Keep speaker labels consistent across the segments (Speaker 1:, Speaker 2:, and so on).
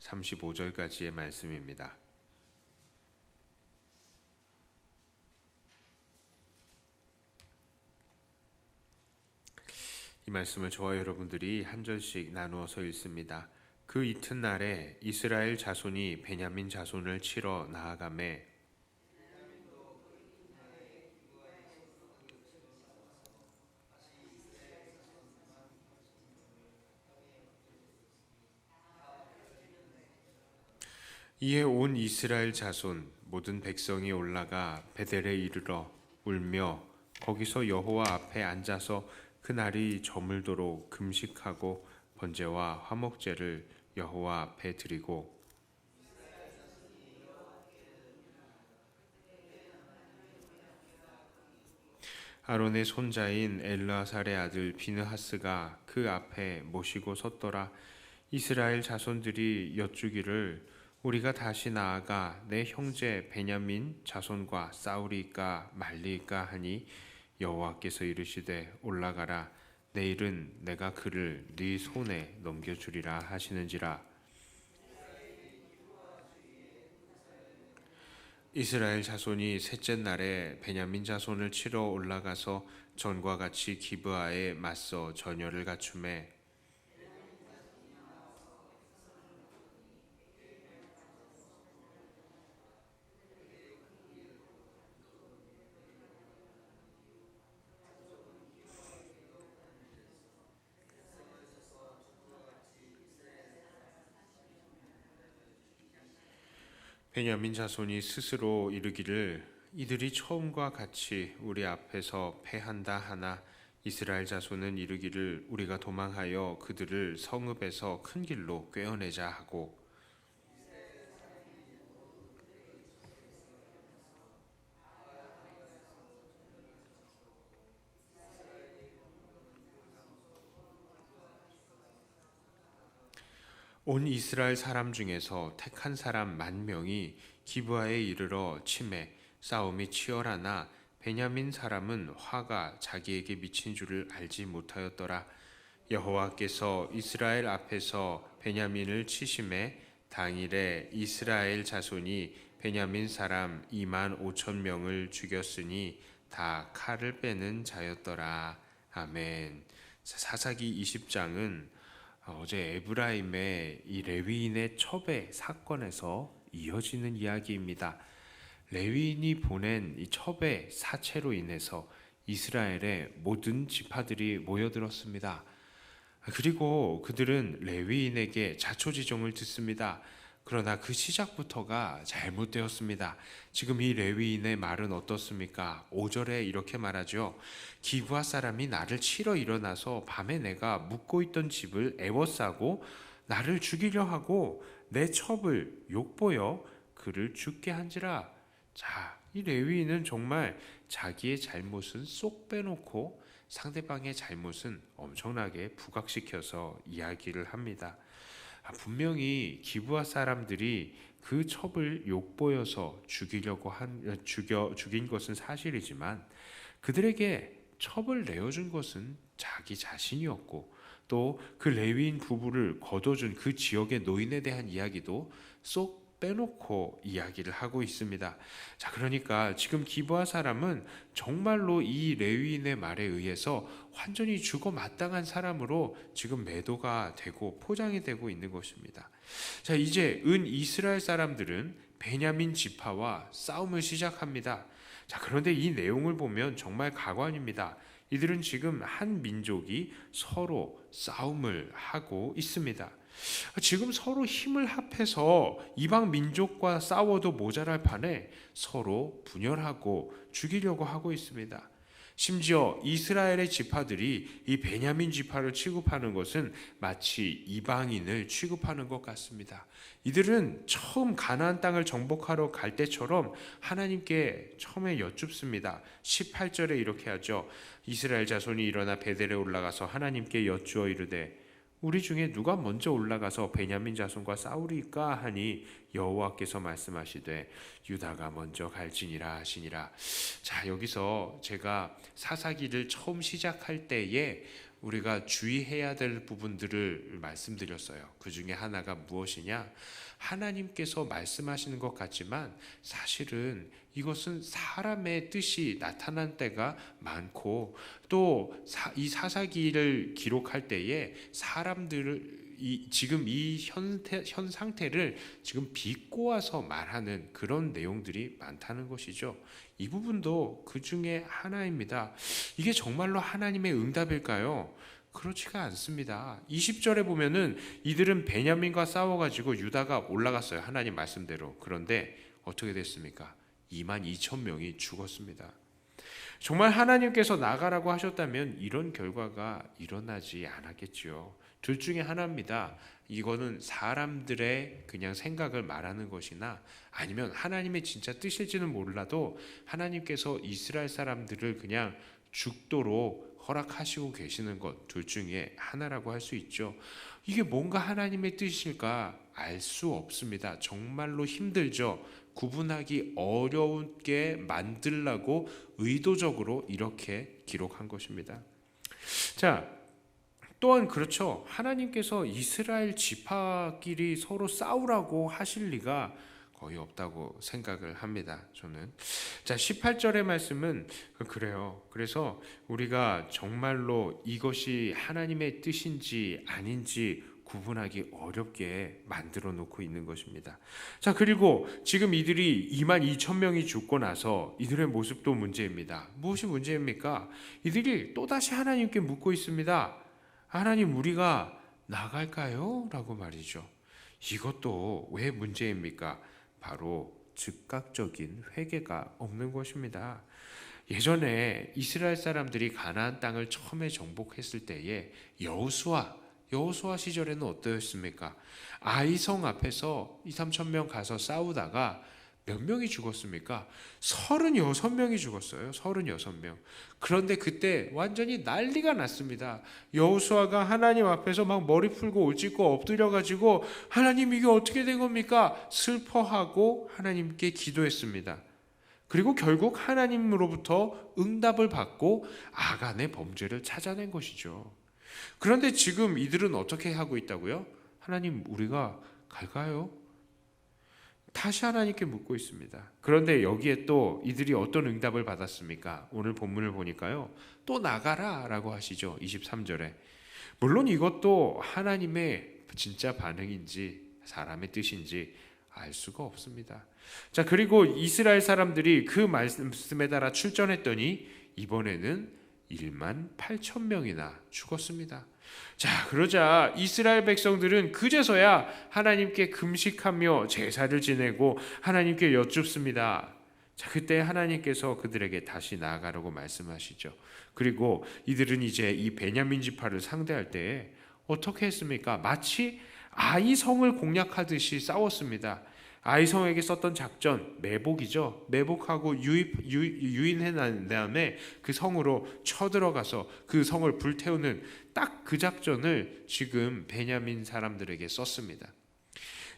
Speaker 1: 35절까지의 말씀입니다. 이 말씀을 저와 여러분들이 한 절씩 나누어서 읽습니다. 그 이튿날에 이스라엘 자손이 베냐민 자손을 치러 나아가매 이에 온 이스라엘 자손 모든 백성이 올라가 베델에 이르러 울며 거기서 여호와 앞에 앉아서 그 날이 저물도록 금식하고 번제와 화목제를 여호와 앞에 드리고 아론의 손자인 엘라살의 아들 비느하스가 그 앞에 모시고 섰더라. 이스라엘 자손들이 여쭈기를 우리가 다시 나아가 내 형제 베냐민 자손과 싸우리까 말리까 하니 여호와께서 이르시되 올라가라. 내일은 내가 그를 네 손에 넘겨 주리라 하시는지라. 이스라엘 자손이 셋째 날에 베냐민 자손을 치러 올라가서 전과 같이 기브아에 맞서 전열을 갖춤에 베냐민 자손이 스스로 이르기를 이들이 처음과 같이 우리 앞에서 패한다 하나 이스라엘 자손은 이르기를 우리가 도망하여 그들을 성읍에서 큰 길로 꿰어내자 하고 온 이스라엘 사람 중에서 택한 사람 만 명이 기브아에 이르러 침해 싸움이 치열하나 베냐민 사람은 화가 자기에게 미친 줄을 알지 못하였더라. 여호와께서 이스라엘 앞에서 베냐민을 치심해 당일에 이스라엘 자손이 베냐민 사람 2만 5천 명을 죽였으니 다 칼을 빼는 자였더라. 아멘. 사사기 20장은 어제 에브라임의 이 레위인의 첩의 사건에서 이어지는 이야기입니다. 레위인이 보낸 이 첩의 사체로 인해서 이스라엘의 모든 지파들이 모여들었습니다. 그리고 그들은 레위인에게 자초지종을 듣습니다. 그러나 그 시작부터가 잘못되었습니다. 지금 이 레위인의 말은 어떻습니까? 5절에 이렇게 말하죠. 기부하 사람이 나를 치러 일어나서 밤에 내가 묵고 있던 집을 애워싸고 나를 죽이려 하고 내 첩을 욕보여 그를 죽게 한지라. 자, 이 레위인은 정말 자기의 잘못은 쏙 빼놓고 상대방의 잘못은 엄청나게 부각시켜서 이야기를 합니다. 아, 분명히 기부하 사람들이 그 첩을 욕보여서 죽이려고 한 어, 죽여 죽인 것은 사실이지만 그들에게 첩을 내어준 것은 자기 자신이었고 또 그 레위인 부부를 거둬준 그 지역의 노인에 대한 이야기도 쏙 빼놓고 이야기를 하고 있습니다. 자, 그러니까 지금 기부하 사람은 정말로 이 레위인의 말에 의해서 완전히 죽어 마땅한 사람으로 지금 매도가 되고 포장이 되고 있는 것입니다. 자, 이제 은 이스라엘 사람들은 베냐민 지파와 싸움을 시작합니다. 자, 그런데 이 내용을 보면 정말 가관입니다. 이들은 지금 한 민족이 서로 싸움을 하고 있습니다. 지금 서로 힘을 합해서 이방 민족과 싸워도 모자랄 판에 서로 분열하고 죽이려고 하고 있습니다. 심지어 이스라엘의 지파들이 이 베냐민 지파를 취급하는 것은 마치 이방인을 취급하는 것 같습니다. 이들은 처음 가나안 땅을 정복하러 갈 때처럼 하나님께 처음에 여쭙습니다. 18절에 이렇게 하죠. 이스라엘 자손이 일어나 베델에 올라가서 하나님께 여쭈어 이르되 우리 중에 누가 먼저 올라가서 베냐민 자손과 싸우리까 하니 여호와께서 말씀하시되 유다가 먼저 갈지니라 하시니라. 자 여기서 제가 사사기를 처음 시작할 때에 우리가 주의해야 될 부분들을 말씀드렸어요. 그 중에 하나가 무엇이냐? 하나님께서 말씀하시는 것 같지만 사실은 이것은 사람의 뜻이 나타난 때가 많고 또 이 사사기를 기록할 때에 사람들을 이 지금 이 현, 현 상태를 지금 비꼬아서 말하는 그런 내용들이 많다는 것이죠. 이 부분도 그 중에 하나입니다. 이게 정말로 하나님의 응답일까요? 그렇지가 않습니다. 20절에 보면은 이들은 베냐민과 싸워가지고 유다가 올라갔어요. 하나님 말씀대로. 그런데 어떻게 됐습니까? 2만 2천 명이 죽었습니다. 정말 하나님께서 나가라고 하셨다면 이런 결과가 일어나지 않았겠지요. 둘 중에 하나입니다. 이거는 사람들의 그냥 생각을 말하는 것이나 아니면 하나님의 진짜 뜻일지는 몰라도 하나님께서 이스라엘 사람들을 그냥 죽도록 허락하시고 계시는 것 둘 중에 하나라고 할 수 있죠. 이게 뭔가 하나님의 뜻일까 알 수 없습니다. 정말로 힘들죠. 구분하기 어려운게 만들라고 의도적으로 이렇게 기록한 것입니다. 자, 또한 그렇죠. 하나님께서 이스라엘 지파끼리 서로 싸우라고 하실 리가 거의 없다고 생각을 합니다. 저는. 자, 18절의 말씀은 그래요. 그래서 우리가 정말로 이것이 하나님의 뜻인지 아닌지 구분하기 어렵게 만들어 놓고 있는 것입니다. 자, 그리고 지금 이들이 2만 2천 명이 죽고 나서 이들의 모습도 문제입니다. 무엇이 문제입니까? 이들이 또다시 하나님께 묻고 있습니다. 하나님, 우리가 나갈까요? 라고 말이죠. 이것도 왜 문제입니까? 바로 즉각적인 회개가 없는 것입니다. 예전에 이스라엘 사람들이 가나안 땅을 처음에 정복했을 때에 여호수아 여호수아 시절에는 어떠했습니까? 아이성 앞에서 2, 3천 명 가서 싸우다가 몇 명이 죽었습니까? 36명이 죽었어요. 36명. 그런데 그때 완전히 난리가 났습니다. 여호수아가 하나님 앞에서 막 머리 풀고 올짓고 엎드려 가지고 하나님 이게 어떻게 된 겁니까? 슬퍼하고 하나님께 기도했습니다. 그리고 결국 하나님으로부터 응답을 받고 아간의 범죄를 찾아낸 것이죠. 그런데 지금 이들은 어떻게 하고 있다고요? 하나님, 우리가 갈까요? 다시 하나님께 묻고 있습니다. 그런데 여기에 또 이들이 어떤 응답을 받았습니까? 오늘 본문을 보니까요. 또 나가라 라고 하시죠. 23절에. 물론 이것도 하나님의 진짜 반응인지 사람의 뜻인지 알 수가 없습니다. 자, 그리고 이스라엘 사람들이 그 말씀에 따라 출전했더니 이번에는 1만 8천 명이나 죽었습니다. 자, 그러자 이스라엘 백성들은 그제서야 하나님께 금식하며 제사를 지내고 하나님께 여쭙습니다. 자, 그때 하나님께서 그들에게 다시 나아가라고 말씀하시죠. 그리고 이들은 이제 이 베냐민 지파를 상대할 때에 어떻게 했습니까? 마치 아이 성을 공략하듯이 싸웠습니다. 아이 성에게 썼던 작전 매복이죠. 매복하고 유입, 유, 유인해 난 다음에 그 성으로 쳐들어가서 그 성을 불태우는 딱 그 작전을 지금 베냐민 사람들에게 썼습니다.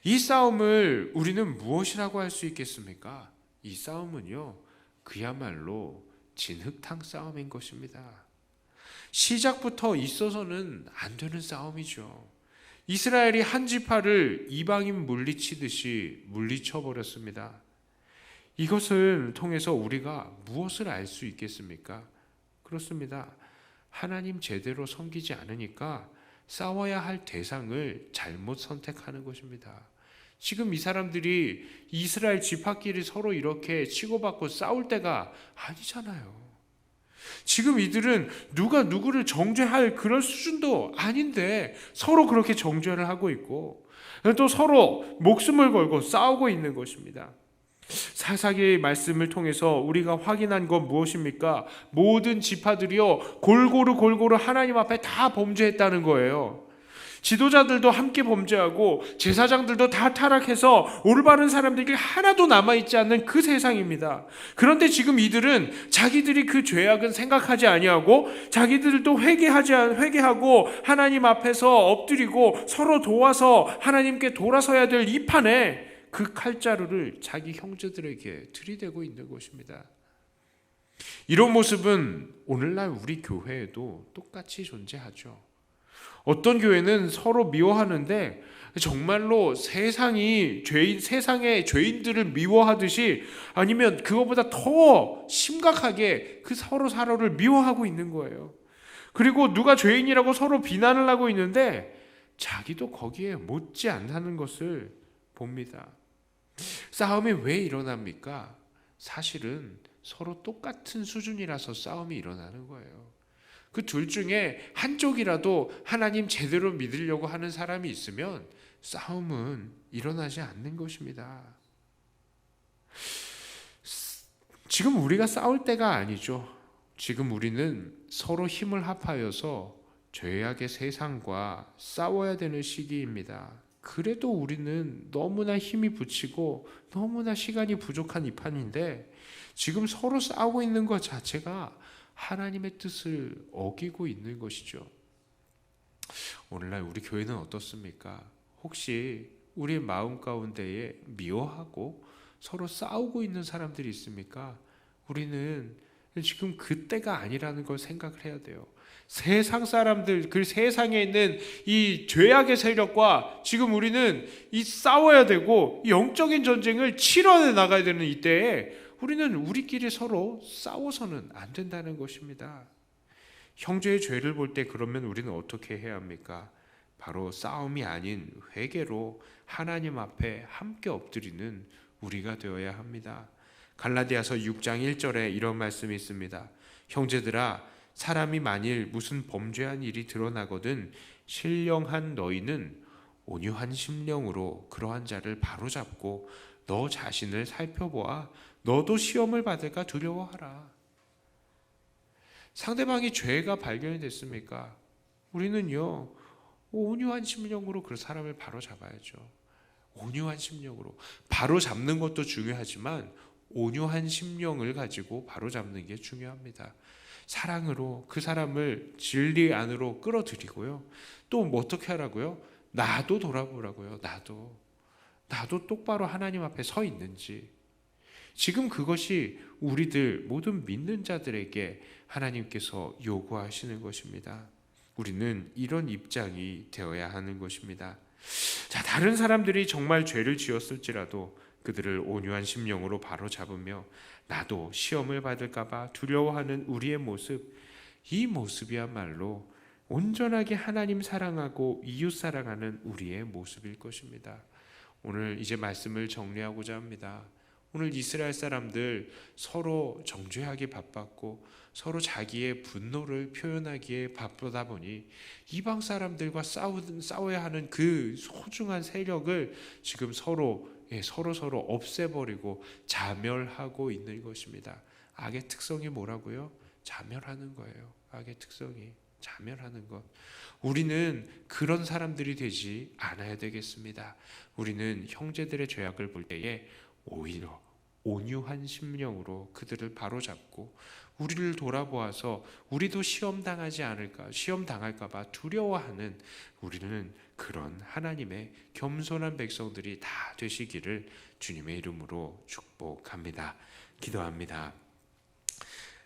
Speaker 1: 이 싸움을 우리는 무엇이라고 할 수 있겠습니까? 이 싸움은요, 그야말로 진흙탕 싸움인 것입니다. 시작부터 있어서는 안 되는 싸움이죠. 이스라엘이 한 지파를 이방인 물리치듯이 물리쳐 버렸습니다. 이것을 통해서 우리가 무엇을 알 수 있겠습니까? 그렇습니다. 하나님 제대로 섬기지 않으니까 싸워야 할 대상을 잘못 선택하는 것입니다. 지금 이 사람들이 이스라엘 지파끼리 서로 이렇게 치고받고 싸울 때가 아니잖아요. 지금 이들은 누가 누구를 정죄할 그런 수준도 아닌데 서로 그렇게 정죄를 하고 있고 또 서로 목숨을 걸고 싸우고 있는 것입니다. 사사기의 말씀을 통해서 우리가 확인한 건 무엇입니까? 모든 지파들이요 골고루 골고루 하나님 앞에 다 범죄했다는 거예요. 지도자들도 함께 범죄하고 제사장들도 다 타락해서 올바른 사람들이 하나도 남아있지 않는 그 세상입니다. 그런데 지금 이들은 자기들이 그 죄악은 생각하지 아니하고 자기들도 회개하지 회개하고 하나님 앞에서 엎드리고 서로 도와서 하나님께 돌아서야 될 이 판에 그 칼자루를 자기 형제들에게 들이대고 있는 것입니다. 이런 모습은 오늘날 우리 교회에도 똑같이 존재하죠. 어떤 교회는 서로 미워하는데 정말로 세상이 죄인 세상의 죄인들을 미워하듯이 아니면 그것보다 더 심각하게 그 서로 서로를 미워하고 있는 거예요. 그리고 누가 죄인이라고 서로 비난을 하고 있는데 자기도 거기에 못지 않다는 것을 봅니다. 싸움이 왜 일어납니까? 사실은 서로 똑같은 수준이라서 싸움이 일어나는 거예요. 그 둘 중에 한쪽이라도 하나님 제대로 믿으려고 하는 사람이 있으면 싸움은 일어나지 않는 것입니다. 지금 우리가 싸울 때가 아니죠. 지금 우리는 서로 힘을 합하여서 죄악의 세상과 싸워야 되는 시기입니다. 그래도 우리는 너무나 힘이 붙이고 너무나 시간이 부족한 이 판인데 지금 서로 싸우고 있는 것 자체가 하나님의 뜻을 어기고 있는 것이죠. 오늘날 우리 교회는 어떻습니까? 혹시 우리 마음 가운데에 미워하고 서로 싸우고 있는 사람들이 있습니까? 우리는 지금 그때가 아니라는 걸 생각을 해야 돼요. 세상 사람들, 그 세상에 있는 이 죄악의 세력과 지금 우리는 이 싸워야 되고 영적인 전쟁을 치러내 나가야 되는 이때에 우리는 우리끼리 서로 싸워서는 안 된다는 것입니다. 형제의 죄를 볼 때 그러면 우리는 어떻게 해야 합니까? 바로 싸움이 아닌 회개로 하나님 앞에 함께 엎드리는 우리가 되어야 합니다. 갈라디아서 6장 1절에 이런 말씀이 있습니다. 형제들아 사람이 만일 무슨 범죄한 일이 드러나거든 신령한 너희는 온유한 심령으로 그러한 자를 바로잡고 너 자신을 살펴보아 너도 시험을 받을까 두려워하라. 상대방이 죄가 발견이 됐습니까? 우리는요 온유한 심령으로 그 사람을 바로 잡아야죠. 온유한 심령으로 바로 잡는 것도 중요하지만 온유한 심령을 가지고 바로 잡는 게 중요합니다. 사랑으로 그 사람을 진리 안으로 끌어들이고요. 또 뭐 어떻게 하라고요? 나도 돌아보라고요. 나도 나도 똑바로 하나님 앞에 서 있는지 지금 그것이 우리들 모든 믿는 자들에게 하나님께서 요구하시는 것입니다. 우리는 이런 입장이 되어야 하는 것입니다. 자, 다른 사람들이 정말 죄를 지었을지라도 그들을 온유한 심령으로 바로 잡으며 나도 시험을 받을까봐 두려워하는 우리의 모습, 이 모습이야말로 온전하게 하나님 사랑하고 이웃 사랑하는 우리의 모습일 것입니다. 오늘 이제 말씀을 정리하고자 합니다. 오늘 이스라엘 사람들 서로 정죄하기 바빴고 서로 자기의 분노를 표현하기에 바쁘다 보니 이방 사람들과 싸우, 싸워야 하는 그 소중한 세력을 지금 서로 예, 서로 서로 없애버리고 자멸하고 있는 것입니다. 악의 특성이 뭐라고요? 자멸하는 거예요. 악의 특성이 자멸하는 것. 우리는 그런 사람들이 되지 않아야 되겠습니다. 우리는 형제들의 죄악을 볼 때에 오히려 온유한 심령으로 그들을 바로잡고 우리를 돌아보아서 우리도 시험 당하지 않을까 시험 당할까 봐 두려워하는 우리는 그런 하나님의 겸손한 백성들이 다 되시기를 주님의 이름으로 축복합니다. 기도합니다.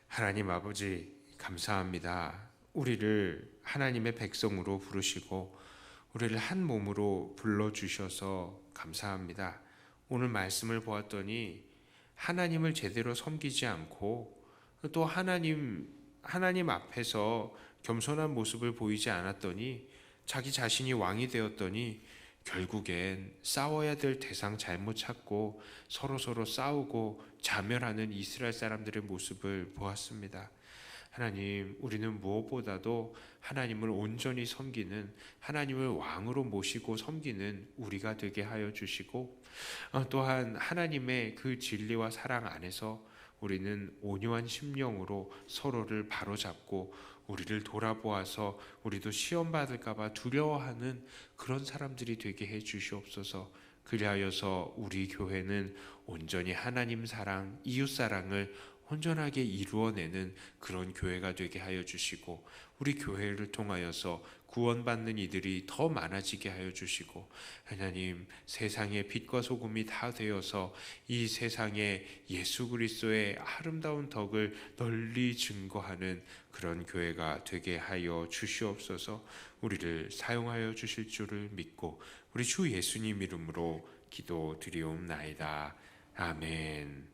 Speaker 1: 하나님 아버지 감사합니다. 우리를 하나님의 백성으로 부르시고 우리를 한 몸으로 불러 주셔서 감사합니다. 오늘 말씀을 보았더니 하나님을 제대로 섬기지 않고 또 하나님 하나님 앞에서 겸손한 모습을 보이지 않았더니 자기 자신이 왕이 되었더니 결국엔 싸워야 될 대상 잘못 찾고 서로 서로 싸우고 자멸하는 이스라엘 사람들의 모습을 보았습니다. 하나님, 우리는 무엇보다도 하나님을 온전히 섬기는 하나님을 왕으로 모시고 섬기는 우리가 되게 하여 주시고 어, 또한 하나님의 그 진리와 사랑 안에서 우리는 온유한 심령으로 서로를 바로잡고 우리를 돌아보아서 우리도 시험 받을까봐 두려워하는 그런 사람들이 되게 해 주시옵소서. 그리하여서 우리 교회는 온전히 하나님 사랑, 이웃 사랑을 온전하게 이루어내는 그런 교회가 되게 하여 주시고 우리 교회를 통하여서 구원받는 이들이 더 많아지게 하여 주시고 하나님 세상의 빛과 소금이 다 되어서 이 세상에 예수 그리스도의 아름다운 덕을 널리 증거하는 그런 교회가 되게 하여 주시옵소서 우리를 사용하여 주실 줄을 믿고 우리 주 예수님 이름으로 기도드리옵나이다. 아멘.